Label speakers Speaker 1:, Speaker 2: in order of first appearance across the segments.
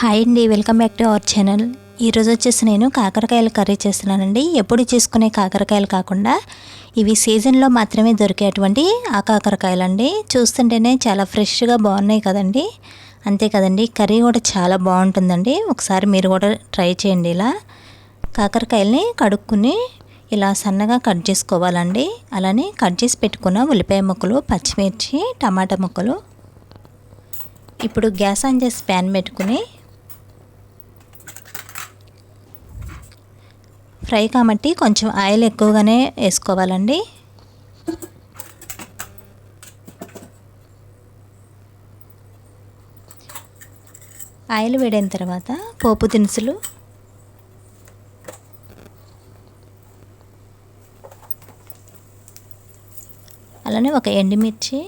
Speaker 1: Hi అండి welcome back to our channel. ఈరోజు వచ్చేసి నేను కాకరకాయలు కర్రీ చేస్తున్నానండి. ఎప్పుడు చేసుకునే కాకరకాయలు కాకుండా ఇవి సీజన్లో మాత్రమే దొరికేటువంటి ఆ కాకరకాయలు అండి చూస్తుంటేనే చాలా ఫ్రెష్గా బాగున్నాయి కదండి. అంతే కదండి కర్రీ కూడా చాలా బాగుంటుందండి. ఒకసారి మీరు కూడా ట్రై చేయండి ఇలా. కాకరకాయల్ని కడుక్కుని ఇలా సన్నగా కట్ చేసుకోవాలండి. అలానే కట్ చేసి పెట్టుకున్న ఉల్లిపాయ ముక్కలు పచ్చిమిర్చి టమాటా ముక్కలు. ఇప్పుడు గ్యాస్ ఆన్ చేసి ప్యాన్ పెట్టుకుని ఫ్రై కాబట్టి కొంచెం ఆయిల్ ఎక్కువగానే వేసుకోవాలండి. ఆయిల్ వేడైన తర్వాత పోపు దినుసులు. అలానే ఒక ఎండుమిర్చి.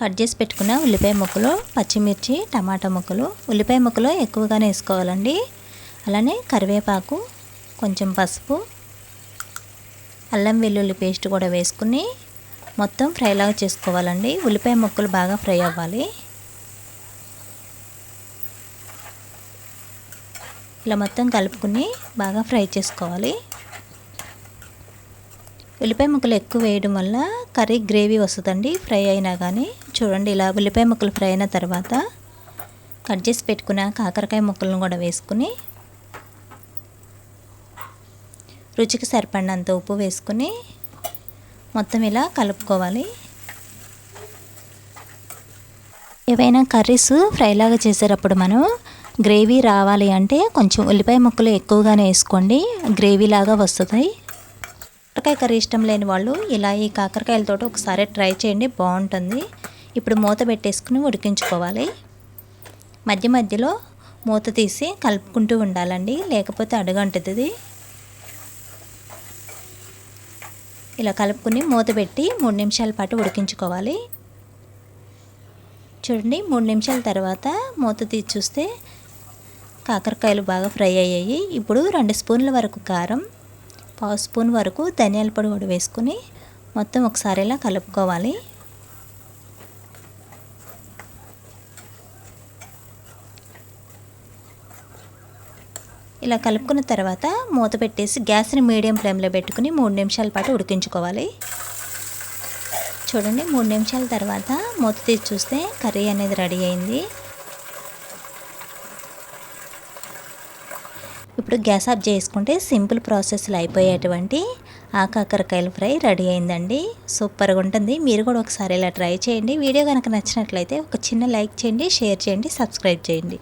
Speaker 1: కట్ చేసి పెట్టుకున్న ఉల్లిపాయ ముక్కలు పచ్చిమిర్చి టమాటా ముక్కలు. ఉల్లిపాయ ముక్కలు ఎక్కువగానే వేసుకోవాలండి. అలానే కరివేపాకు కొంచెం పసుపు అల్లం వెల్లుల్లి పేస్ట్ కూడా వేసుకుని మొత్తం ఫ్రైలాగా చేసుకోవాలండి. ఉల్లిపాయ ముక్కలు బాగా ఫ్రై అవ్వాలి. ఇలా మొత్తం కలుపుకుని బాగా ఫ్రై చేసుకోవాలి. ఉల్లిపాయ ముక్కలు ఎక్కువ వేయడం వల్ల కర్రీ గ్రేవీ వస్తుందండి ఫ్రై అయినా కానీ. చూడండి ఇలా ఉల్లిపాయ ముక్కలు ఫ్రై అయిన తర్వాత కట్ చేసి పెట్టుకున్న కాకరకాయ ముక్కలను కూడా వేసుకుని రుచికి సరిపడినంత ఉప్పు వేసుకుని మొత్తం ఇలా కలుపుకోవాలి. ఏవైనా కర్రీస్ ఫ్రైలాగా చేసేటప్పుడు మనం గ్రేవీ రావాలి అంటే కొంచెం ఉల్లిపాయ ముక్కలు ఎక్కువగానే వేసుకోండి. గ్రేవీ లాగా వస్తుంది. కాకరకాయ కర్రీ ఇష్టం లేని వాళ్ళు ఇలా ఈ కాకరకాయలతో ఒకసారి ట్రై చేయండి బాగుంటుంది. ఇప్పుడు మూత పెట్టేసుకుని ఉడికించుకోవాలి. మధ్య మధ్యలో మూత తీసి కలుపుకుంటూ ఉండాలండి లేకపోతే అడుగంటుతుంది ఇలా కలుపుకుని మూత పెట్టి మూడు నిమిషాల పాటు ఉడికించుకోవాలి. చూడండి మూడు నిమిషాల తర్వాత మూత తీసి చూస్తే కాకరకాయలు బాగా ఫ్రై అయ్యాయి. ఇప్పుడు రెండు స్పూన్ల వరకు కారం పావు స్పూన్ వరకు ధనియాల పొడి కూడా వేసుకుని మొత్తం ఒకసారి ఇలా కలుపుకోవాలి. ఇలా కలుపుకున్న తర్వాత మూత పెట్టేసి గ్యాస్ని మీడియం ఫ్లేమ్లో పెట్టుకుని మూడు నిమిషాల పాటు ఉడికించుకోవాలి. చూడండి మూడు నిమిషాల తర్వాత మూత తీసి చూస్తే కర్రీ అనేది రెడీ అయింది. ఇప్పుడు గ్యాస్ ఆఫ్ చేసుకుంటే సింపుల్ ప్రాసెస్లో అయిపోయేటువంటి ఆకాకరకాయలు ఫ్రై రెడీ అయిందండి. సూపర్గా ఉంటుంది. మీరు కూడా ఒకసారి ఇలా ట్రై చేయండి. వీడియో కనుక నచ్చినట్లయితే ఒక చిన్న లైక్ చేయండి షేర్ చేయండి సబ్స్క్రైబ్ చేయండి.